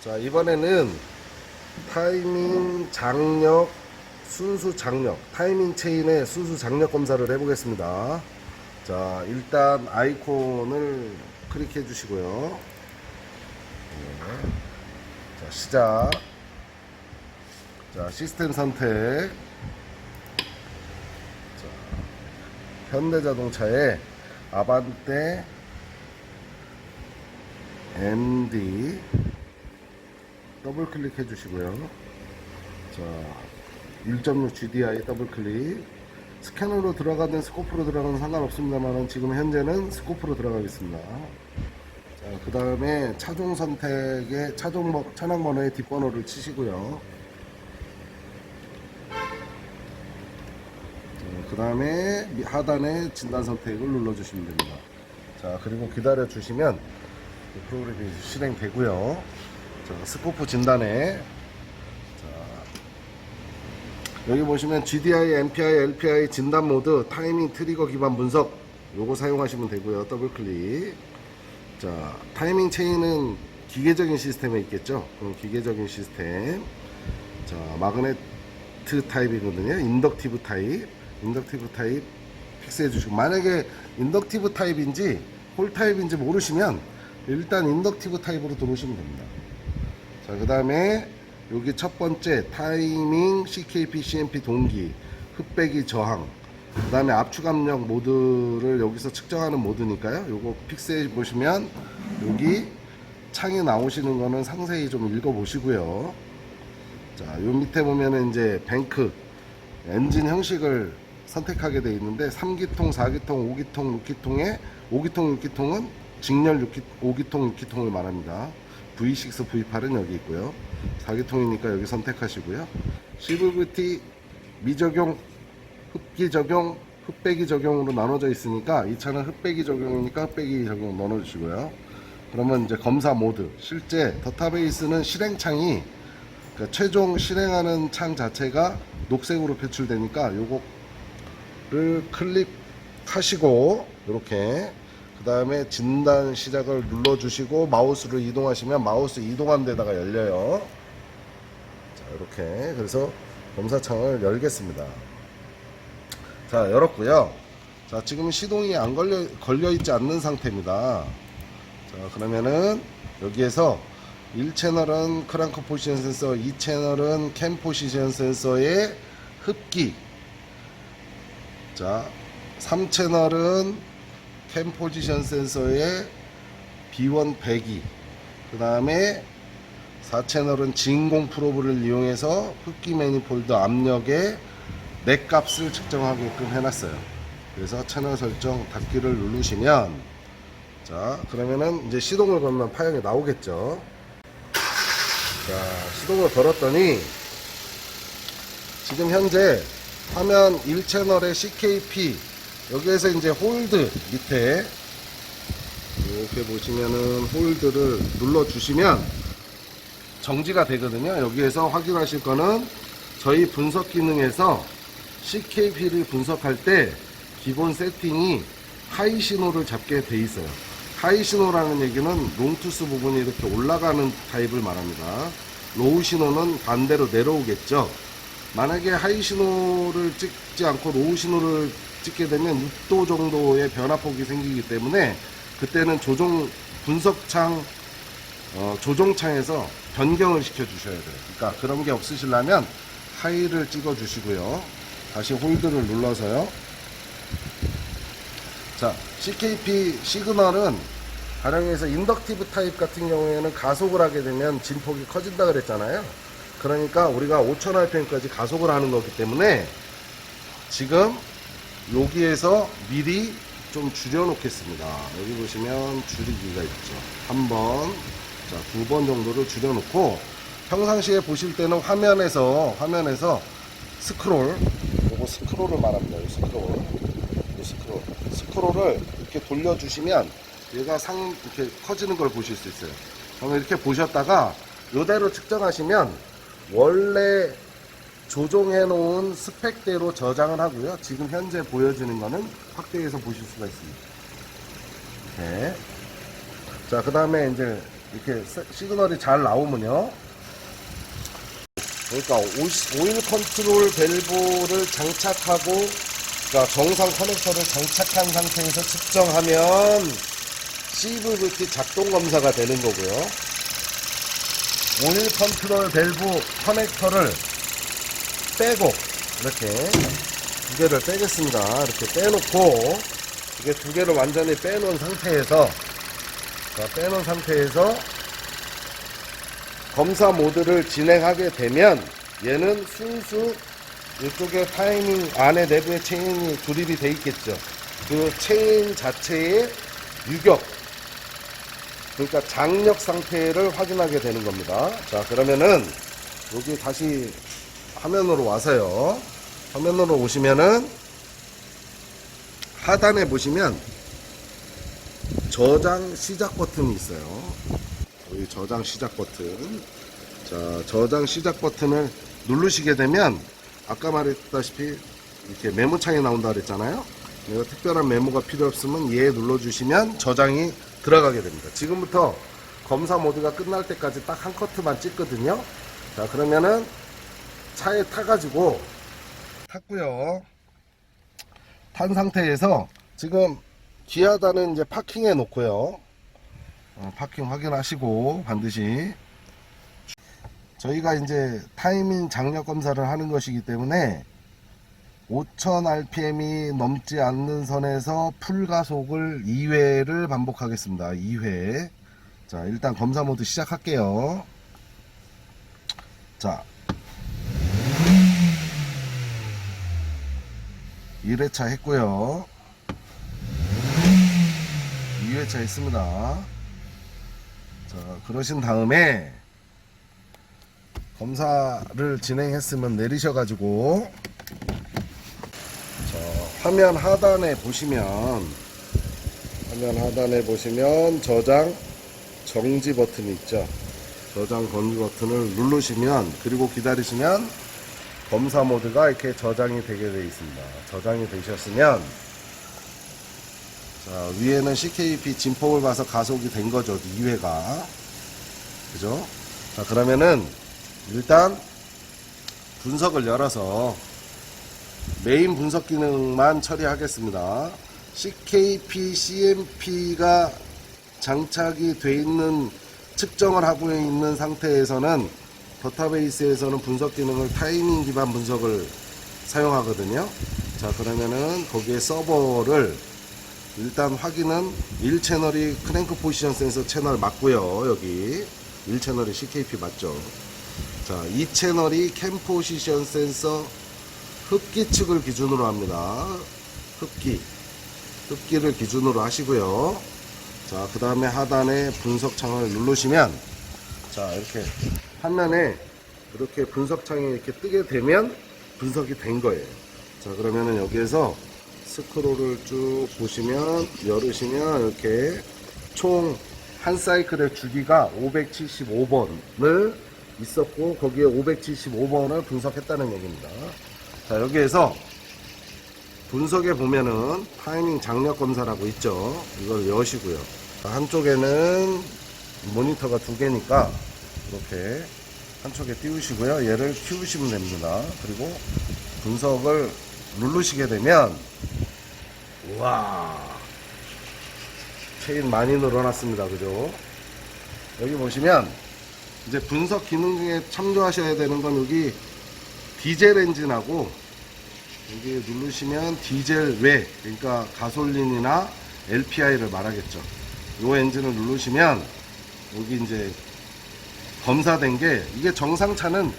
자, 이번에는 타이밍 장력, 순수 장력, 타이밍 체인의 순수 장력 검사를 해보겠습니다. 자, 일단 아이콘을 클릭해 주시고요. 네. 자, 시작. 자, 시스템 선택. 자, 현대자동차의 아반떼 MD 더블 클릭해 주시고요. 자, 1.6 GDI 더블 클릭. 스캐너로 들어가든 스코프로 들어가든 상관없습니다만 지금 현재는 스코프로 들어가겠습니다. 자, 그 다음에 차종 선택에 차종 번- 차량 번호의 뒷번호를 치시고요. 그 다음에 하단에 진단 선택을 눌러주시면 됩니다. 자, 그리고 기다려 주시면 이 프로그램이 실행되고요. 자, 스코프 진단에 자, 여기 보시면 GDI, MPI, LPI 진단 모드, 타이밍 트리거 기반 분석 요거 사용하시면 되고요. 더블 클릭. 자, 타이밍 체인은 기계적인 시스템에 있겠죠. 그럼 기계적인 시스템. 자, 마그네트 타입이거든요. 인덕티브 타입. 인덕티브 타입 픽스해 주시고 만약에 인덕티브 타입인지 홀 타입인지 모르시면 일단 인덕티브 타입으로 들어오시면 됩니다. 자, 그 다음에 여기 첫 번째 타이밍 CKP CMP 동기 흑배기 저항 그 다음에 압축 압력 모드를 여기서 측정하는 모드니까요. 요거 픽스해 보시면 여기 창에 나오시는 거는 상세히 좀 읽어 보시고요. 자, 요 밑에 보면은 이제 뱅크 엔진 형식을 선택하게 되어 있는데 3기통, 4기통, 5기통, 6기통에 5기통, 6기통은 직렬 6기, 5기통, 6기통을 말합니다. V6, V8은 여기 있고요. 4기통이니까 여기 선택하시고요. CVT 미적용, 흡기 적용, 흡배기 적용으로 나눠져 있으니까 이 차는 흡배기 적용이니까 흡배기 적용 넣어주시고요. 그러면 이제 검사 모드 실제 더타베이스는 실행창이 그러니까 최종 실행하는 창 자체가 녹색으로 표출되니까 요거를 클릭하시고 이렇게 그 다음에 진단 시작을 눌러주시고 마우스로 이동하시면 마우스 이동한 데다가 열려요. 자 이렇게 그래서 검사창을 열겠습니다. 자 열었고요. 자 지금 시동이 안 걸려 걸려 있지 않는 상태입니다. 자 그러면은 여기에서 1채널은 크랑크 포지션 센서, 2채널은 캠 포지션 센서의 흡기. 자, 3채널은 캠 포지션 센서의 B1 배기. 그 다음에 4채널은 진공 프로브를 이용해서 흡기 매니폴드 압력의 내 값을 측정하게끔 해놨어요. 그래서 채널 설정 닫기를 누르시면 자 그러면은 이제 시동을 걸면 파형이 나오겠죠. 자, 시동을 걸었더니 지금 현재 화면 1채널의 CKP 여기에서 이제 홀드 밑에 이렇게 보시면은 홀드를 눌러 주시면 정지가 되거든요. 여기에서 확인하실 거는 저희 분석 기능에서 CKP를 분석할 때 기본 세팅이 하이 신호를 잡게 돼 있어요. 하이 신호라는 얘기는 롱투스 부분이 이렇게 올라가는 타입을 말합니다. 로우 신호는 반대로 내려오겠죠. 만약에 하이 신호를 찍지 않고 로우 신호를 찍게 되면 6도 정도의 변화폭이 생기기 때문에 그때는 조종 분석창 어, 조종창에서 변경을 시켜 주셔야 돼요. 그러니까 그런 게 없으시려면 하이를 찍어 주시고요. 다시 홀드를 눌러서요. 자, CKP 시그널은 가령에서 인덕티브 타입 같은 경우에는 가속을 하게 되면 진폭이 커진다 그랬잖아요. 그러니까 우리가 5000rpm까지 가속을 하는 거기 때문에 지금 여기에서 미리 좀 줄여 놓겠습니다. 여기 보시면 줄이기가 있죠. 한 번, 자, 두 번 정도를 줄여 놓고 평상시에 보실 때는 화면에서 화면에서 스크롤, 요거 스크롤을 말합니다. 요 스크롤. 요 스크롤. 스크롤을 이렇게 돌려주시면 얘가 상, 이렇게 커지는 걸 보실 수 있어요. 그러면 이렇게 보셨다가 요대로 측정하시면 원래 조종해 놓은 스펙대로 저장을 하고요. 지금 현재 보여지는 거는 확대해서 보실 수가 있습니다. 이렇게. 자, 그 다음에 이제 이렇게 세- 시그널이 잘 나오면요. 그러니까 오- 오일 컨트롤 밸브를 장착하고 그러니까 정상 커넥터를 장착한 상태에서 측정하면 CVVT 작동 검사가 되는 거고요. 오일 컨트롤 밸브 커넥터를 빼고 이렇게 두 개를 빼겠습니다. 이렇게 빼놓고 이게 두 개를 완전히 빼놓은 상태에서 자, 빼놓은 상태에서 검사 모드를 진행하게 되면 얘는 순수 이쪽에 타이밍 안에 내부에 체인이 조립이 돼 있겠죠. 그 체인 자체의 유격 그러니까 장력 상태를 확인하게 되는 겁니다. 자 그러면은 여기 다시 화면으로 와서요. 화면으로 오시면은 하단에 보시면 저장 시작 버튼이 있어요. 여기 저장 시작 버튼. 자, 저장 시작 버튼을 누르시게 되면 아까 말했다시피 이렇게 메모창이 나온다 그랬잖아요. 내가 특별한 메모가 필요 없으면 얘 눌러주시면 저장이 들어가게 됩니다. 지금부터 검사 모드가 끝날 때까지 딱 한 커트만 찍거든요. 자, 그러면은 차에 타가지고 탔고요. 탄 상태에서 지금 기아다는 이제 파킹해 놓고요. 어, 파킹 확인하시고 반드시 저희가 이제 타이밍 장력 검사를 하는 것이기 때문에 5000 rpm이 넘지 않는 선에서 풀 가속을 2회를 반복하겠습니다. 2회. 자, 일단 검사 모드 시작할게요. 자. 1회차 했고요. 2회차 했습니다. 자, 그러신 다음에 검사를 진행했으면 내리셔 가지고 자, 화면 하단에 보시면 화면 하단에 보시면 저장 정지 버튼이 있죠. 저장 정지 버튼을 누르시면 그리고 기다리시면 검사 모드가 이렇게 저장이 되게 되어 있습니다. 저장이 되셨으면 자, 위에는 CKP 진폭을 봐서 가속이 된 거죠. 2회가. 그죠? 자, 그러면은 일단 분석을 열어서 메인 분석 기능만 처리하겠습니다. CKP, CMP가 장착이 돼 있는 측정을 하고 있는 상태에서는 더타베이스에서는 분석 기능을 타이밍 기반 분석을 사용하거든요. 자, 그러면은 거기에 서버를 일단 확인은 1채널이 크랭크 포지션 센서 채널 맞고요. 여기 1채널이 CKP 맞죠. 자, 2채널이 캠 포지션 센서 흡기 측을 기준으로 합니다. 흡기. 흡기를 기준으로 하시고요. 자, 그 다음에 하단에 분석 창을 누르시면 자, 이렇게 화면에 이렇게 분석창이 이렇게 뜨게 되면 분석이 된 거예요. 자, 그러면은 여기에서 스크롤을 쭉 보시면 열으시면 이렇게 총 한 사이클의 주기가 575번을 있었고 거기에 575번을 분석했다는 얘기입니다. 자 여기에서 분석에 보면은 타이밍 장력 검사라고 있죠. 이걸 여시고요. 한쪽에는 모니터가 두 개니까 이렇게 한쪽에 띄우시고요. 얘를 키우시면 됩니다. 그리고 분석을 누르시게 되면 우와 체인 많이 늘어났습니다. 그죠? 여기 보시면 이제 분석 기능 중에 참조하셔야 되는 건 여기 디젤 엔진하고 여기 누르시면 디젤 외 그러니까 가솔린이나 LPI를 말하겠죠. 이 엔진을 누르시면 여기 이제 검사된 게 이게 정상차는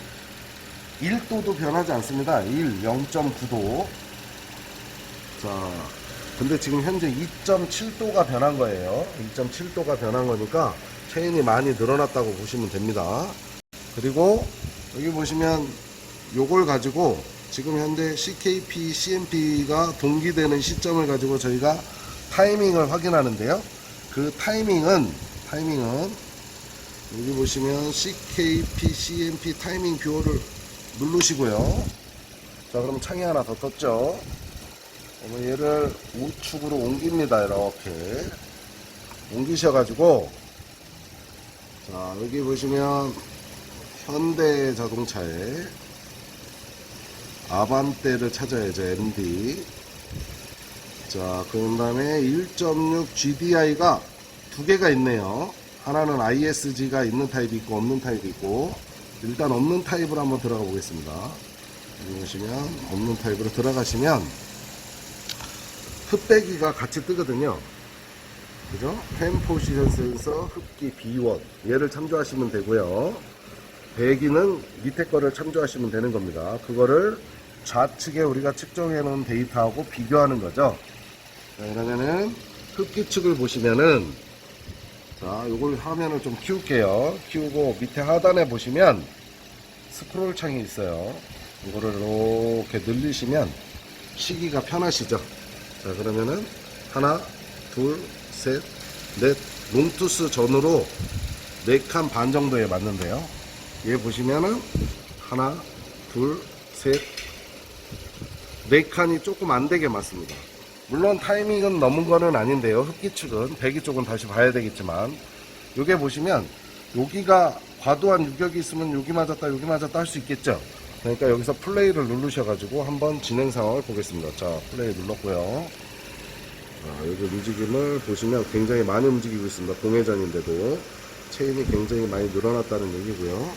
1도도 변하지 않습니다. 1, 0.9도. 자, 근데 지금 현재 2.7도가 변한 거예요. 2.7도가 변한 거니까 체인이 많이 늘어났다고 보시면 됩니다. 그리고 여기 보시면 요걸 가지고 지금 현재 CKP, CMP가 동기되는 시점을 가지고 저희가 타이밍을 확인하는데요. 그 타이밍은 타이밍은 여기 보시면 CKP, CMP 타이밍 뷰어를 누르시고요. 자, 그럼 창이 하나 더 떴죠. 그러면 얘를 우측으로 옮깁니다. 이렇게 옮기셔가지고 자, 여기 보시면 현대 자동차의 아반떼를 찾아야죠, MD. 자, 그 다음에 1.6 GDI가 두 개가 있네요. 하나는 ISG가 있는 타입이 있고 없는 타입이 있고 일단 없는 타입으로 한번 들어가 보겠습니다. 여기 보시면 없는 타입으로 들어가시면 흡배기가 같이 뜨거든요. 그죠? 펜 포지션 센서 흡기 B1 얘를 참조하시면 되고요. 배기는 밑에 거를 참조하시면 되는 겁니다. 그거를 좌측에 우리가 측정해 놓은 데이터하고 비교하는 거죠. 자, 그러면은 흡기 측을 보시면은 자, 요걸 화면을 좀 키울게요. 키우고 밑에 하단에 보시면 스크롤 창이 있어요. 이거를 이렇게 늘리시면 시기가 편하시죠. 자, 그러면은 하나, 둘, 셋, 넷, 롱투스 전후로 네칸반 정도에 맞는데요. 얘 보시면은 하나, 둘, 셋, 네 칸이 조금 안 되게 맞습니다. 물론 타이밍은 넘은 거는 아닌데요. 흡기 측은 배기 쪽은 다시 봐야 되겠지만 요게 보시면 여기가 과도한 유격이 있으면 여기 맞았다 여기 맞았다 할 수 있겠죠. 그러니까 여기서 플레이를 누르셔가지고 한번 진행 상황을 보겠습니다. 자 플레이 눌렀고요. 자, 여기 움직임을 보시면 굉장히 많이 움직이고 있습니다. 공회전인데도 체인이 굉장히 많이 늘어났다는 얘기고요.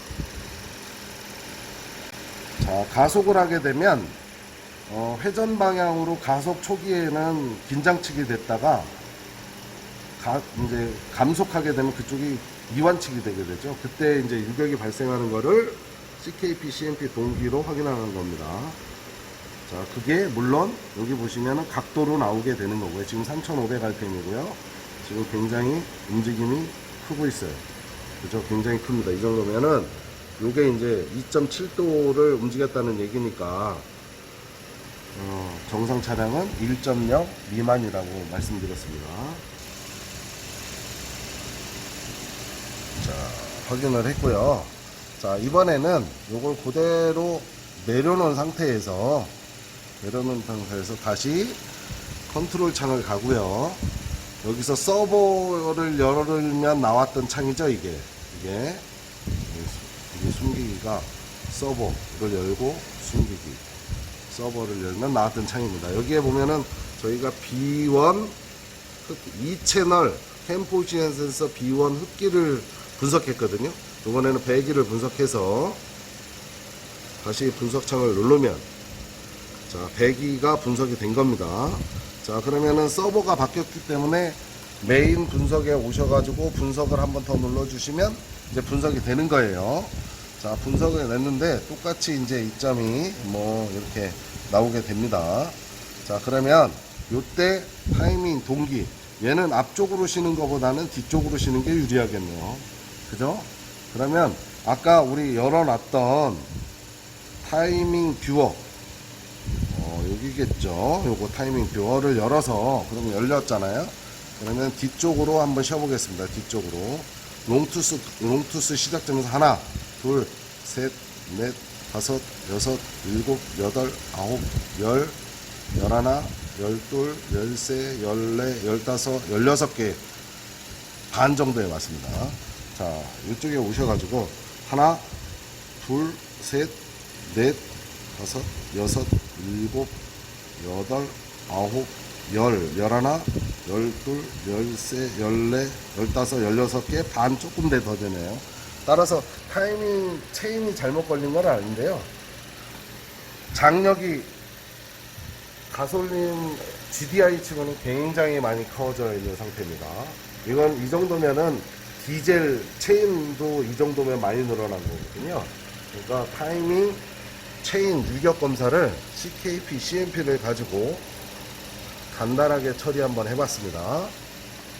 자 가속을 하게 되면 어, 회전 방향으로 가속 초기에는 긴장측이 됐다가 가, 이제 감속하게 되면 그쪽이 이완측이 되게 되죠. 그때 이제 유격이 발생하는 거를 CKP, CMP 동기로 확인하는 겁니다. 자, 그게 물론 여기 보시면은 각도로 나오게 되는 거고요. 지금 3,500 RPM이고요. 지금 굉장히 움직임이 크고 있어요. 그죠? 굉장히 큽니다. 이 정도면은 요게 이제 2.7도를 움직였다는 얘기니까 어, 정상 차량은 1.0 미만이라고 말씀드렸습니다. 자, 확인을 했고요. 자, 이번에는 요걸 그대로 내려놓은 상태에서 내려놓은 상태에서 다시 컨트롤 창을 가고요. 여기서 서버를 열면 나왔던 창이죠, 이게. 이게. 이게 숨기기가 서버를 열고 숨기기. 서버를 열면 나왔던 창입니다. 여기에 보면은 저희가 B1 흡, 2채널 템포시엔 센서 B1 흡기를 분석했거든요. 이번에는 배기를 분석해서 다시 분석창을 누르면 자 배기가 분석이 된 겁니다. 자 그러면은 서버가 바뀌었기 때문에 메인 분석에 오셔가지고 분석을 한번 더 눌러주시면 이제 분석이 되는 거예요. 자 분석을 냈는데 똑같이 이제 이점이 뭐 이렇게 나오게 됩니다. 자 그러면 요때 타이밍 동기 얘는 앞쪽으로 쉬는 것보다는 뒤쪽으로 쉬는 게 유리하겠네요. 그죠? 그러면 아까 우리 열어놨던 타이밍 뷰어 어, 여기겠죠. 요거 타이밍 뷰어를 열어서 그럼 열렸잖아요. 그러면 뒤쪽으로 한번 쉬어보겠습니다. 뒤쪽으로 롱투스 롱투스 시작점에서 하나, 둘, 셋, 넷, 다섯, 여섯, 일곱, 여덟, 아홉, 열, 열하나, 열둘, 열세, 열네, 열다섯, 열여섯 개 반 정도에 맞습니다. 자, 이쪽에 오셔가지고 하나, 둘, 셋, 넷, 다섯, 여섯, 일곱, 여덟, 아홉, 열, 열하나, 열둘, 열세, 열네, 열다섯, 열여섯 개 반 조금 더 되네요. 따라서 타이밍 체인이 잘못 걸린 건 아닌데요. 장력이 가솔린 GDI 치고는 굉장히 많이 커져 있는 상태입니다. 이건 이 정도면은 디젤 체인도 이 정도면 많이 늘어난 거거든요. 그러니까 타이밍 체인 유격 검사를 CKP, CMP를 가지고 간단하게 처리 한번 해봤습니다.